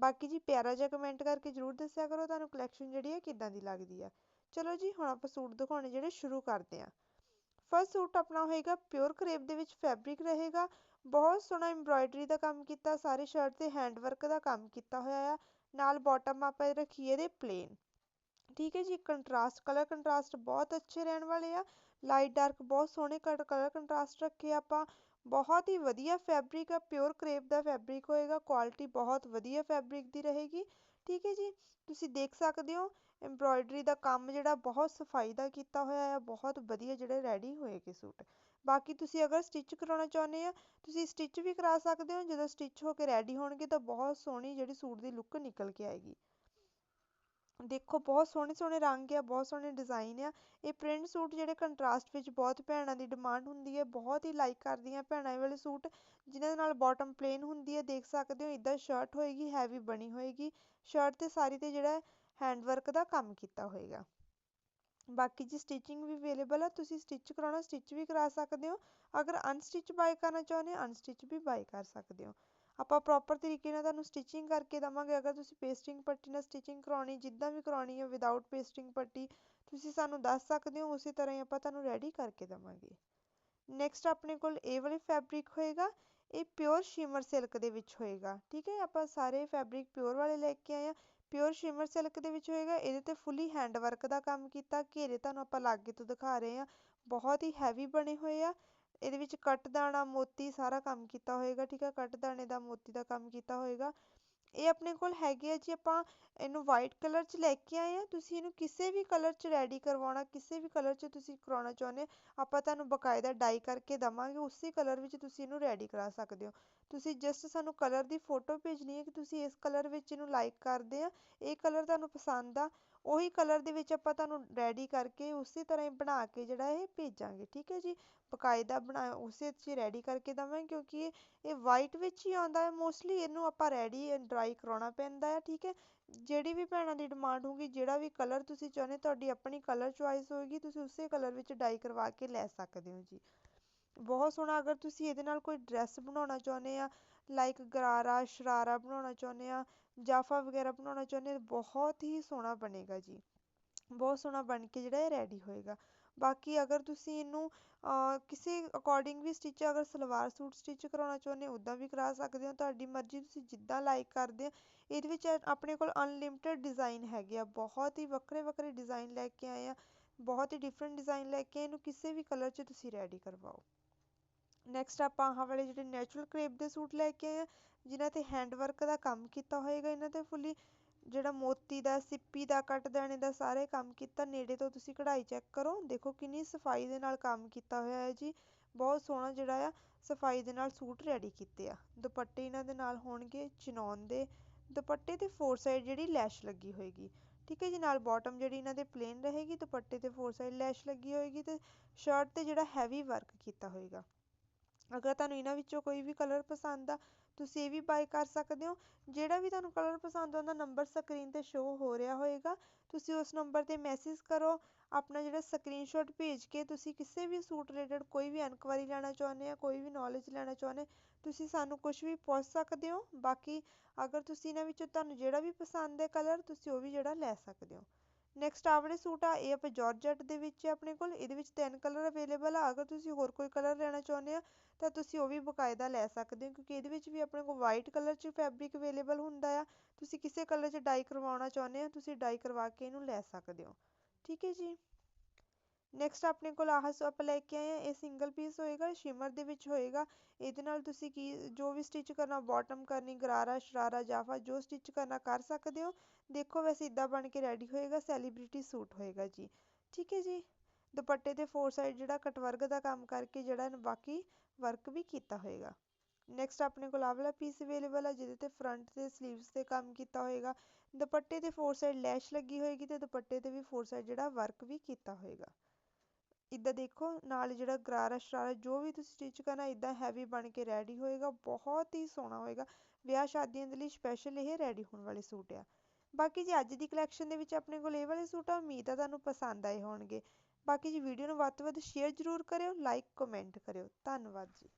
ਬਾਕੀ ਜੀ ਪਿਆਰਾ ਜਿਹਾ ਕਮੈਂਟ ਕਰਕੇ ਜਰੂਰ ਦੱਸਿਆ ਕਰੋ, ਤੁਹਾਨੂੰ ਕਲੈਕਸ਼ਨ ਜਿਹੜੀ ਹੈ ਕਿੱਦਾਂ ਦੀ ਲੱਗਦੀ ਆ। ਚਲੋ ਜੀ, ਹੁਣ ਆਪਾਂ ਸੂਟ ਦਿਖਾਉਣੇ ਜਿਹੜੇ ਸ਼ੁਰੂ ਕਰਦੇ ਆ ਫਸਟ ਸੂਟ ਆਪਣਾ ਹੋਏਗਾ ਪਿਓਰ ਕਰੇਪ ਦੇ ਵਿੱਚ ਫੈਬਰਿਕ ਰਹੇਗਾ। ਬਹੁਤ ਸੋਹਣਾ ਐਮਬ੍ਰਾਇਡਰੀ ਦਾ ਕੰਮ ਕੀਤਾ, ਸਾਰੇ ਸ਼ਰਟ ਤੇ ਹੈਂਡ ਵਰਕ ਦਾ ਕੰਮ ਕੀਤਾ ਹੋਇਆ ਆ। ਨਾਲ ਬਾਟਮ ਆਪਾਂ ਰੱਖੀ ਇਹਦੇ ਪਲੇਨ ਠੀਕ ਹੈ ਜੀ ਕੰਟਰਾਸਟ ਕਲਰ ਕੰਟਰਾਸਟ ਬਹੁਤ ਅੱਛੇ ਰਹਿਣ ਵਾਲੇ ਆ। ਲਾਈਟ ਡਾਰਕ ਬਹੁਤ ਸੋਹਣੇ ਕਲਰ ਕੰਟਰਾਸਟ ਰੱਖੇ ਆਪਾਂ। ਬਹੁਤ ਹੀ ਵਧੀਆ ਫੈਬਰਿਕ ਆ ਪਿਓਰ ਕਰੇਪ ਦਾ ਫੈਬਰਿਕ ਹੋਏਗਾ ਕੁਆਲਿਟੀ ਬਹੁਤ ਵਧੀਆ ਫੈਬਰਿਕ ਦੀ ਰਹੇਗੀ, ਠੀਕ ਹੈ ਜੀ? ਤੁਸੀਂ ਦੇਖ ਸਕਦੇ ਹੋ ਐਮਬ੍ਰੋਇਡਰੀ ਦਾ ਕੰਮ ਜਿਹੜਾ ਬਹੁਤ ਸਫ਼ਾਈ ਦਾ ਕੀਤਾ ਹੋਇਆ ਹੈ ਬਹੁਤ ਵਧੀਆ ਜਿਹੜੇ ਰੈਡੀ ਹੋਏਗੇ ਸੂਟ। ਬਾਕੀ ਤੁਸੀਂ ਅਗਰ ਸਟਿਚ ਕਰਾਉਣਾ ਚਾਹੁੰਦੇ ਆ, ਤੁਸੀਂ ਸਟਿਚ ਵੀ ਕਰਾ ਸਕਦੇ ਹੋ, ਜਦੋਂ ਸਟਿਚ ਹੋ ਕੇ ਰੈਡੀ ਹੋਣਗੇ ਤਾਂ ਬਹੁਤ ਸੋਹਣੀ ਜਿਹੜੀ ਸੂਟ ਦੀ ਲੁੱਕ ਨਿਕਲ ਕੇ ਆਏਗੀ। ਦੇਖੋ, ਬਹੁਤ ਸੋਹਣੇ ਸੋਹਣੇ ਰੰਗ ਆ, ਬਹੁਤ ਸੋਹਣੇ ਡਿਜ਼ਾਈਨ ਆ। ਇਹ ਪ੍ਰਿੰਟ ਸੂਟ ਜਿਹੜੇ ਕੰਟਰਾਸਟ ਵਿੱਚ ਬਹੁਤ ਭੈਣਾਂ ਦੀ ਡਿਮਾਂਡ ਹੁੰਦੀ ਹੈ ਬਹੁਤ ਹੀ ਲਾਈਕ ਕਰਦੀਆਂ ਭੈਣਾਂ ਇਹ ਵਾਲੇ ਸੂਟ ਜਿਨ੍ਹਾਂ ਦੇ ਨਾਲ ਬਾਟਮ ਪਲੇਨ ਹੁੰਦੀ ਹੈ ਦੇਖ ਸਕਦੇ ਹੋ ਇਦਾਂ ਸ਼ਰਟ ਹੋਏਗੀ ਹੈਵੀ ਬਣੀ ਹੋਏਗੀ। ਸ਼ਰਟ ਤੇ ਸਾਰੀ ਤੇ ਜਿਹੜਾ ਹੈਂਡ ਵਰਕ ਦਾ ਕੰਮ ਕੀਤਾ ਹੋਏਗਾ। ਬਾਕੀ ਜੀ ਸਟਿਚਿੰਗ ਵੀ ਅਵੇਲੇਬਲ ਆ, ਤੁਸੀਂ ਸਟਿਚ ਕਰਾਉਣਾ ਸਟਿਚ ਵੀ ਕਰਾ ਸਕਦੇ ਹੋ। ਅਗਰ ਅਨਸਟਿਚ ਬਾਈ ਕਰਨਾ ਚਾਹੁੰਦੇ ਹੋ ਅਨਸਟਿਚ ਵੀ ਬਾਏ ਕਰ ਸਕਦੇ ਹੋ। ਆਪਾਂ ਪ੍ਰੋਪਰ ਤਰੀਕੇ ਨਾਲ ਤੁਹਾਨੂੰ ਸਟਿਚਿੰਗ ਕਰਕੇ ਦਵਾਂਗੇ, ਅਗਰ ਤੁਸੀਂ ਪੇਸਟਿੰਗ ਪੱਟੀ ਨਾਲ ਸਟਿਚਿੰਗ ਕਰਾਉਣੀ, ਜਿੱਦਾਂ ਵੀ ਕਰਾਉਣੀ ਹੈ ਵਿਦਆਊਟ ਪੇਸਟਿੰਗ ਪੱਟੀ, ਤੁਸੀਂ ਸਾਨੂੰ ਦੱਸ ਸਕਦੇ ਹੋ, ਉਸੇ ਤਰ੍ਹਾਂ ਹੀ ਆਪਾਂ ਤੁਹਾਨੂੰ ਰੈਡੀ ਕਰਕੇ ਦਵਾਂਗੇ। ਨੈਕਸਟ ਆਪਣੇ ਕੋਲ ਇਹ ਵਾਲੀ ਫੈਬਰਿਕ ਹੋਏਗਾ, ਇਹ ਪਿਓਰ ਸ਼ਿਮਰ ਸਿਲਕ ਦੇ ਵਿੱਚ ਹੋਏਗਾ, ਠੀਕ ਹੈ? ਆਪਾਂ ਸਾਰੇ ਫੈਬਰਿਕ ਪਿਓਰ ਵਾਲੇ ਲੈ ਕੇ ਆਏ ਆ ਪਿਓਰ ਸ਼ਿਮਰ ਸਿਲਕ ਦੇ ਵਿੱਚ ਹੋਏਗਾ, ਇਹਦੇ ਤੇ ਫੁੱਲੀ ਹੈਂਡ ਵਰਕ ਦਾ ਕੰਮ ਕੀਤਾ, ਘੇਰੇ ਤੁਹਾਨੂੰ ਆਪਾਂ ਲਾਗੇ ਤੋਂ ਦਿਖਾ ਰਹੇ ਹਾਂ। ਬਹੁਤ ਹੀ ਹੈਵੀ ਬਣੇ ਹੋਏ ਆ। ਇਹਦੇ ਵਿੱਚ ਕੱਟ ਦਾਣਾ, ਮੋਤੀ ਸਾਰਾ ਕੰਮ ਕੀਤਾ ਹੋਏਗਾ, ਠੀਕ ਹੈ ਕੱਟ ਦਾ, ਮੋਤੀ ਦਾ ਕੰਮ ਕੀਤਾ ਹੋਏਗਾ। ਇਹ ਆਪਣੇ ਕੋਲ ਹੈਗੇ ਆ ਜੀ, ਆਪਾਂ ਇਹਨੂੰ ਵਾਈਟ ਕਲਰ 'ਚ ਲੈ ਕੇ ਆਏ ਆ, ਤੁਸੀਂ ਇਹਨੂੰ ਕਿਸੇ ਵੀ ਕਲਰ 'ਚ ਰੈਡੀ ਕਰਵਾਉਣਾ, ਕਿਸੇ ਵੀ ਕਲਰ 'ਚ ਤੁਸੀਂ ਕਰਾਉਣਾ ਚਾਹੁੰਦੇ ਆਪਾਂ ਤੁਹਾਨੂੰ ਬਕਾਇਦਾ ਡਾਈ ਕਰਕੇ ਦਵਾਂਗੇ, ਉਸੇ ਕਲਰ ਵਿੱਚ ਤੁਸੀਂ ਇਹਨੂੰ ਰੈਡੀ ਕਰਾ ਸਕਦੇ ਹੋ। ਤੁਸੀਂ ਜਸਟ ਸਾਨੂੰ ਕਲਰ ਦੀ ਫੋਟੋ ਭੇਜਣੀ ਹੈ ਕਿ ਤੁਸੀਂ ਇਸ ਕਲਰ ਵਿੱਚ ਇਹਨੂੰ ਲਾਈਕ ਕਰਦੇ ਆ, ਇਹ ਕਲਰ ਤੁਹਾਨੂੰ ਪਸੰਦ ਆ ਉਹੀ ਕਲਰ ਦੇ ਵਿੱਚ ਆਪਾਂ ਤੁਹਾਨੂੰ ਰੈਡੀ ਕਰਕੇ ਉਸੇ ਤਰ੍ਹਾਂ ਹੀ ਬਣਾ ਕੇ ਜਿਹੜਾ ਇਹ ਭੇਜਾਂਗੇ, ਠੀਕ ਹੈ ਜੀ? ਬਕਾਇਦਾ ਬਣਾ, ਉਸੇ 'ਚ ਰੈਡੀ ਕਰਕੇ ਦਵਾਂਗੇ ਕਿਉਂਕਿ ਇਹ ਵਾਈਟ ਵਿੱਚ ਹੀ ਆਉਂਦਾ ਹੈ ਮੋਸਟਲੀ ਇਹਨੂੰ ਆਪਾਂ ਰੈਡੀ ਡਰਾਈ ਕਰਾਉਣਾ ਪੈਂਦਾ ਹੈ, ਠੀਕ ਹੈ? ਜਿਹੜੀ ਵੀ ਭੈਣਾਂ ਦੀ ਡਿਮਾਂਡ ਹੋਊਗੀ, ਜਿਹੜਾ ਵੀ ਕਲਰ ਤੁਸੀਂ ਚਾਹੁੰਦੇ ਤੁਹਾਡੀ ਆਪਣੀ ਕਲਰ ਚੁਆਇਸ ਹੋਏਗੀ, ਤੁਸੀਂ ਉਸੇ ਕਲਰ ਵਿੱਚ ਡਾਈ ਕਰਵਾ ਕੇ ਲੈ ਸਕਦੇ ਹੋ ਜੀ। ਬਹੁਤ ਸੋਹਣਾ, ਅਗਰ ਤੁਸੀਂ ਇਹਦੇ ਨਾਲ ਕੋਈ ਡਰੈਸ ਬਣਾਉਣਾ ਚਾਹੁੰਦੇ ਆ ਲਾਈਕ ਗਰਾਰਾ, ਸ਼ਰਾਰਾ ਬਣਾਉਣਾ ਚਾਹੁੰਦੇ ਆ, ਜਾਫਾ ਵਗੈਰਾ ਬਣਾਉਣਾ ਚਾਹੁੰਦੇ ਬਹੁਤ ਹੀ ਸੋਹਣਾ ਬਣੇਗਾ ਜੀ। ਬਹੁਤ ਸੋਹਣਾ ਬਣ ਕੇ ਜਿਹੜਾ ਇਹ ਰੈਡੀ ਹੋਏਗਾ। ਬਾਕੀ ਅਗਰ ਤੁਸੀਂ ਇਹਨੂੰ ਕਿਸੇ ਅਕੋਰਡਿੰਗ ਵੀ ਸਟਿਚ ਅਗਰ ਸਲਵਾਰ ਸੂਟ ਸਟਿਚ ਕਰਾਉਣਾ ਚਾਹੁੰਦੇ ਹੋ ਉੱਦਾਂ ਵੀ ਕਰਾ ਸਕਦੇ ਹੋ, ਤੁਹਾਡੀ ਮਰਜ਼ੀ ਤੁਸੀਂ ਜਿੱਦਾਂ ਲਾਈਕ ਕਰਦੇ ਹੋ। ਇਹਦੇ ਵਿੱਚ ਆਪਣੇ ਕੋਲ ਅਨਲਿਮਟਿਡ ਡਿਜ਼ਾਈਨ ਹੈਗੇ ਆ, ਬਹੁਤ ਹੀ ਵੱਖਰੇ ਵੱਖਰੇ ਡਿਜ਼ਾਈਨ ਲੈ ਕੇ ਆਏ ਆ, ਬਹੁਤ ਹੀ ਡਿਫਰੈਂਟ ਡਿਜ਼ਾਈਨ ਲੈ ਕੇ ਇਹਨੂੰ ਕਿਸੇ ਵੀ ਕਲਰ 'ਚ ਤੁਸੀਂ ਰੈਡੀ ਕਰਵਾਓ। ਨੈਕਸਟ ਆਪਾਂ ਆਹ ਵਾਲੇ ਜਿਹੜੇ ਨੈਚੁਰਲ ਕਰੇਪ ਦੇ ਸੂਟ ਲੈ ਕੇ ਆਏ ਹਾਂ, ਜਿਨ੍ਹਾਂ ਤੇ ਹੈਂਡ ਵਰਕ ਦਾ ਕੰਮ ਕੀਤਾ ਹੋਏਗਾ, ਇਹਨਾਂ ਤੇ ਫੁੱਲੀ ਜਿਹੜਾ ਮੋਤੀ ਦਾ, ਸਿੱਪੀ ਦਾ, ਕੱਟ ਦਾਣੇ ਦਾ ਸਾਰੇ ਕੰਮ ਕੀਤਾ, ਨੇੜੇ ਤੋਂ ਤੁਸੀਂ ਕਢਾਈ ਚੈੱਕ ਕਰੋ, ਦੇਖੋ ਕਿੰਨੀ ਸਫ਼ਾਈ ਦੇ ਨਾਲ ਕੰਮ ਕੀਤਾ ਹੋਇਆ ਹੈ ਜੀ, ਬਹੁਤ ਸੋਹਣਾ ਜਿਹੜਾ ਆ, ਸਫ਼ਾਈ ਦੇ ਨਾਲ ਸੂਟ ਰੈਡੀ ਕੀਤੇ ਆ, ਦੁਪੱਟੇ ਇਹਨਾਂ ਦੇ ਨਾਲ ਹੋਣਗੇ ਚਨੌਨ ਦੇ, ਦੁਪੱਟੇ ਤੇ ਫੋਰ ਸਾਈਡ ਜਿਹੜੀ ਲੈਸ਼ ਲੱਗੀ ਹੋਏਗੀ, ਠੀਕ ਹੈ ਜੀ, ਨਾਲ ਬਾਟਮ ਜਿਹੜੀ ਇਹਨਾਂ ਦੇ ਪਲੇਨ ਰਹੇਗੀ, ਦੁਪੱਟੇ ਤੇ ਫੋਰ ਸਾਈਡ ਲੈਸ਼ ਲੱਗੀ ਹੋਏਗੀ ਤੇ ਸ਼ਰਟ ਤੇ ਜਿਹੜਾ ਹੈਵੀ ਵਰਕ ਕੀਤਾ ਹੋਏਗਾ। ਅਗਰ ਤੁਹਾਨੂੰ ਇਹਨਾਂ ਵਿੱਚੋਂ ਕੋਈ ਵੀ ਕਲਰ ਪਸੰਦ ਆ, ਤੁਸੀਂ ਇਹ ਵੀ ਬਾਏ ਕਰ ਸਕਦੇ ਹੋ। ਜਿਹੜਾ ਵੀ ਤੁਹਾਨੂੰ ਕਲਰ ਪਸੰਦ ਆਉਂਦਾ ਨੰਬਰ ਸਕਰੀਨ ਤੇ ਸ਼ੋ ਹੋ ਰਿਹਾ ਹੋਏਗਾ। ਤੁਸੀਂ ਉਸ ਨੰਬਰ ਤੇ ਮੈਸੇਜ ਕਰੋ। ਆਪਣਾ ਜਿਹੜਾ ਸਕਰੀਨਸ਼ਾਟ ਭੇਜ ਕੇ ਤੁਸੀਂ ਕਿਸੇ ਵੀ ਸੂਟ ਰਿਲੇਟਡ ਕੋਈ ਵੀ ਇਨਕੁਆਇਰੀ ਲੈਣਾ ਚਾਹੁੰਦੇ ਆ, ਕੋਈ ਵੀ ਨੌਲੇਜ ਲੈਣਾ ਚਾਹੁੰਦੇ, ਤੁਸੀਂ ਸਾਨੂੰ ਕੁਛ ਵੀ ਪੁੱਛ ਸਕਦੇ ਹੋ। ਬਾਕੀ ਅਗਰ ਤੁਸੀਂ ਇਹਨਾਂ ਵਿੱਚੋਂ ਤੁਹਾਨੂੰ ਜਿਹੜਾ ਵੀ ਪਸੰਦ ਹੈ ਕਲਰ ਤੁਸੀਂ ਉਹ ਵੀ ਜਿਹੜਾ ਲੈ ਸਕਦੇ ਹੋ। ਨੈਕਸਟ ਆ ਵਾਲੇ ਸੂਟ ਆ, ਇਹ ਆਪਾਂ ਜਾਰਜਟ ਦੇ ਵਿੱਚ ਆਪਣੇ ਕੋਲ, ਇਹਦੇ ਵਿੱਚ ਤਿੰਨ ਕਲਰ ਅਵੇਲੇਬਲ ਆ। ਅਗਰ ਤੁਸੀਂ ਹੋਰ ਕੋਈ ਕਲਰ ਲੈਣਾ ਚਾਹੁੰਦੇ ਆ, ਤਾਂ ਤੁਸੀਂ ਉਹ ਵੀ ਬਕਾਇਦਾ ਲੈ ਸਕਦੇ ਹੋ, ਕਿਉਂਕਿ ਇਹਦੇ ਵਿੱਚ ਵੀ ਆਪਣੇ ਕੋਲ ਵਾਈਟ ਕਲਰ 'ਚ ਫੈਬਰਿਕ ਅਵੇਲੇਬਲ ਹੁੰਦਾ ਆ। ਤੁਸੀਂ ਕਿਸੇ ਕਲਰ 'ਚ ਡਾਈ ਕਰਵਾਉਣਾ ਚਾਹੁੰਦੇ ਆ, ਤੁਸੀਂ ਡਾਈ ਕਰਵਾ ਕੇ ਇਹਨੂੰ ਲੈ ਸਕਦੇ ਹੋ। ਠੀਕ ਹੈ ਜੀ। ਨੈਕਸਟ ਆਪਣੇ ਕੋਲ ਆਹ ਆਪਾਂ ਲੈ ਕੇ ਆਏ ਆ ਇਹ ਸਿੰਗਲ ਪੀਸ ਹੋਏਗਾ ਸ਼ਿਮਰ ਦੇ ਵਿੱਚ ਹੋਏਗਾ। ਇਹਦੇ ਨਾਲ ਤੁਸੀਂ ਕੀ, ਜੋ ਵੀ ਸਟਿਚ ਕਰਨਾ ਬਾਟਮ ਕਰਨੀ, ਗਰਾਰਾ, ਸ਼ਰਾਰਾ, ਜਾਫਾ, ਜੋ ਸਟਿਚ ਕਰਨਾ ਕਰ ਸਕਦੇ ਹੋ। ਦੇਖੋ ਵੈਸੇ ਇਦਾਂ ਬਣ ਕੇ ਰੈਡੀ ਹੋਏਗਾ ਸੈਲੀਬ੍ਰਿਟੀ ਸੂਟ ਹੋਏਗਾ ਜੀ। ਠੀਕ ਹੈ ਜੀ? ਦੁਪੱਟੇ ਤੇ ਫੋਰ ਸਾਈਡ ਜਿਹੜਾ ਕਟ ਦਾ ਕੰਮ ਕਰਕੇ ਜਿਹੜਾ ਬਾਕੀ ਵਰਕ ਵੀ ਕੀਤਾ ਹੋਏਗਾ। ਨੈਕਸਟ ਆਪਣੇ ਕੋਲ ਆਹ ਵਾਲਾ ਪੀਸ ਅਵੇਲੇਬਲ ਆ, ਜਿਹਦੇ ਤੇ ਫਰੰਟ ਤੇ ਸਲੀਵਸ ਤੇ ਕੰਮ ਕੀਤਾ ਹੋਏਗਾ। ਦੁਪੱਟੇ ਤੇ ਫੋਰ ਸਾਈਡ ਲੈਸ਼ ਲੱਗੀ ਹੋਏਗੀ ਤੇ ਦੁਪੱਟੇ ਤੇ ਵੀ ਫੋਰ ਸਾਈਡ ਜਿਹੜਾ ਵਰਕ ਵੀ ਕੀਤਾ ਹੋਏਗਾ। ਇੱਦਾਂ ਦੇਖੋ, ਨਾਲ ਜਿਹੜਾ ਗਰਾਰਾ ਸ਼ਰਾਰਾ, ਜੋ ਵੀ ਤੁਸੀਂ ਸਟਿਚ ਕਰਨਾ, ਇੱਦਾਂ ਹੈਵੀ ਬਣ ਕੇ ਰੈਡੀ ਹੋਏਗਾ, ਬਹੁਤ ਹੀ ਸੋਹਣਾ ਹੋਏਗਾ। ਵਿਆਹ ਸ਼ਾਦੀਆਂ ਦੇ ਲਈ ਸਪੈਸ਼ਲ ਇਹ ਰੈਡੀ ਹੋਣ ਵਾਲੇ ਸੂਟ ਆ। ਬਾਕੀ ਜੀ ਅੱਜ ਦੀ ਕਲੈਕਸ਼ਨ ਦੇ ਵਿੱਚ ਆਪਣੇ ਕੋਲ ਇਹ ਵਾਲੇ ਸੂਟ ਆ, ਉਮੀਦ ਆ ਤੁਹਾਨੂੰ ਪਸੰਦ ਆਏ ਹੋਣਗੇ। ਬਾਕੀ ਜੀ ਵੀਡੀਓ ਨੂੰ ਵੱਧ ਤੋਂ ਵੱਧ ਸ਼ੇਅਰ ਜ਼ਰੂਰ ਕਰਿਓ ਲਾਈਕ ਕਮੈਂਟ ਕਰਿਓ। ਧੰਨਵਾਦ ਜੀ।